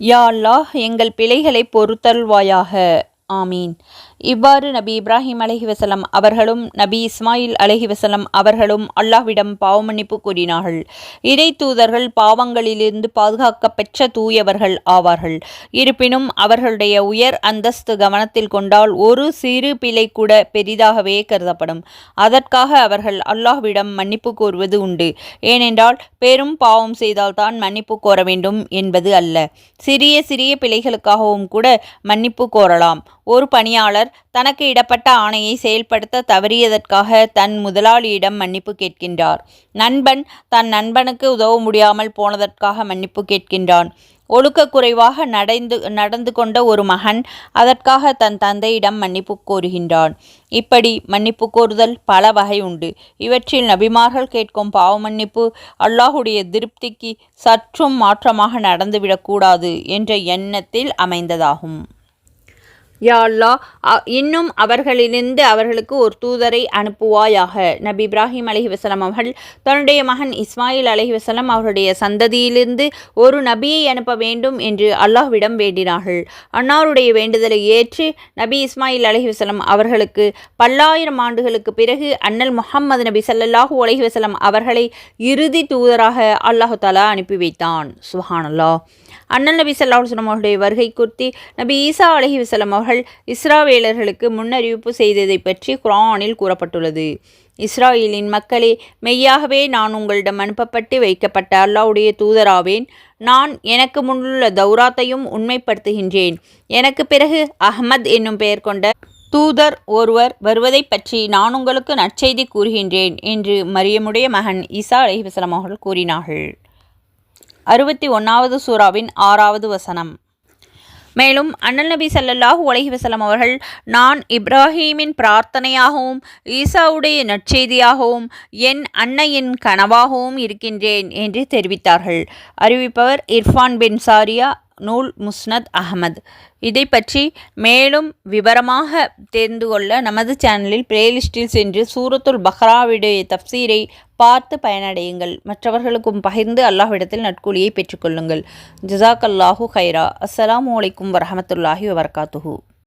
யா அல்லாஹ் எங்கள் பிழைகளை பொறுத்தல்வாயாக ஆமீன். இவ்வாறு நபி இப்ராஹிம் அலஹி வசலம் அவர்களும் நபி இஸ்மாயில் அலஹி வசலம் அவர்களும் அல்லாஹ்விடம் பாவமன்னிப்பு கூறினார்கள். இறை தூதர்கள் பாவங்களிலிருந்து பாதுகாக்க பெற்ற தூயவர்கள் ஆவார்கள். இருப்பினும் அவர்களுடைய உயர் அந்தஸ்து கவனத்தில் கொண்டால் ஒரு சிறு பிழை கூட பெரிதாகவே கருதப்படும். அதற்காக அவர்கள் அல்லாஹ்விடம் மன்னிப்பு கோருவது உண்டு. ஏனென்றால் பெரும் பாவம் செய்தால்தான் மன்னிப்பு கோர வேண்டும் என்பது அல்ல. சிறிய சிறிய பிழைகளுக்காகவும் கூட மன்னிப்பு கோரலாம். ஒரு பணியாளர் தனக்கு இடப்பட்ட ஆணையை செயல்படுத்த தவறியதற்காக தன் முதலாளியிடம் மன்னிப்பு கேட்கின்றார். நண்பன் தன் நண்பனுக்கு உதவ முடியாமல் போனதற்காக மன்னிப்பு கேட்கின்றான். ஒழுக்கக்குறைவாக நடந்து நடந்து கொண்ட ஒரு மகன் அதற்காக தன் தந்தையிடம் மன்னிப்பு கோருகின்றான். இப்படி மன்னிப்பு கோருதல் பல வகை உண்டு. இவற்றில் நபிமார்கள் கேட்கும் பாவ மன்னிப்பு அல்லாஹுடைய திருப்திக்கு சற்றும் மாற்றமாக நடந்துவிடக்கூடாது என்ற எண்ணத்தில் அமைந்ததாகும். யா அல்லா இன்னும் அவர்களிலிருந்து அவர்களுக்கு ஒரு தூதரை அனுப்புவாயாக. நபி இப்ராஹிம் அலஹி வசலம் அவர்கள் தன்னுடைய மகன் இஸ்மாயில் அலஹி வசலம் அவருடைய சந்ததியிலிருந்து ஒரு நபியை அனுப்ப வேண்டும் என்று அல்லாஹ்விடம் வேண்டினார்கள். அன்னாருடைய வேண்டுதலை ஏற்று நபி இஸ்மாயில் அலஹி வசலம் அவர்களுக்கு பல்லாயிரம் ஆண்டுகளுக்கு பிறகு அண்ணல் முஹம்மது நபி சல்லாஹூ அலஹி வசலம் அவர்களை இறுதி தூதராக அல்லாஹு தாலா அனுப்பி வைத்தான். சுஹானல்லா அண்ணல் நபி சல்லாஹ் அவருடைய வருகை குறித்து நபி ஈசா அலஹி வசலம் அவர்கள் அவர்கள் இஸ்ராவேலர்களுக்கு முன்னறிவிப்பு செய்ததை பற்றி குரானில் கூறப்பட்டுள்ளது. இஸ்ராயலின் மக்களே மெய்யாகவே நான் உங்களிடம் அனுப்பப்பட்டு வைக்கப்பட்ட அல்லாவுடைய தூதராவேன். நான் எனக்கு முன்னுள்ள தௌராத்தையும் உண்மைப்படுத்துகின்றேன். எனக்கு பிறகு அஹ்மத் என்னும் பெயர் கொண்ட தூதர் ஒருவர் வருவதை பற்றி நான் உங்களுக்கு நற்செய்தி கூறுகின்றேன் என்று மரியமுடைய மகன் ஈசா அலிஹிவசலம் அவர்கள் கூறினார்கள். அறுபத்தி ஒன்றாவது சூறாவின் ஆறாவது வசனம். மேலும் அண்ணல் நபி சல்லல்லாஹூ அலஹி வசலம் அவர்கள் நான் இப்ராஹீமின் பிரார்த்தனையாகவும் ஈசாவுடைய நற்செய்தியாகவும் என் அன்னையின் கனவாகவும் இருக்கின்றேன் என்று தெரிவித்தார்கள். அறிவிப்பவர் இர்ஃபான் பின் சாரியா நூல் முஸ்னத் அகமது இதை பற்றி மேலும் விவரமாக தெரிந்து கொள்ள நமது சேனலில் பிளேலிஸ்டில் சென்று சூரத்துல் பஹ்ராவுடைய தப்சீரை பார்த்து பயனடையுங்கள். மற்றவர்களுக்கும் பகிர்ந்து அல்லாஹ்விடத்தில் நட்கூலியை பெற்றுக்கொள்ளுங்கள். ஜிசாக் அல்லாஹூ ஹைரா அஸ்லாம் வலைக்கம் வரமத்துல்லாஹி வபர்காத்துஹூ.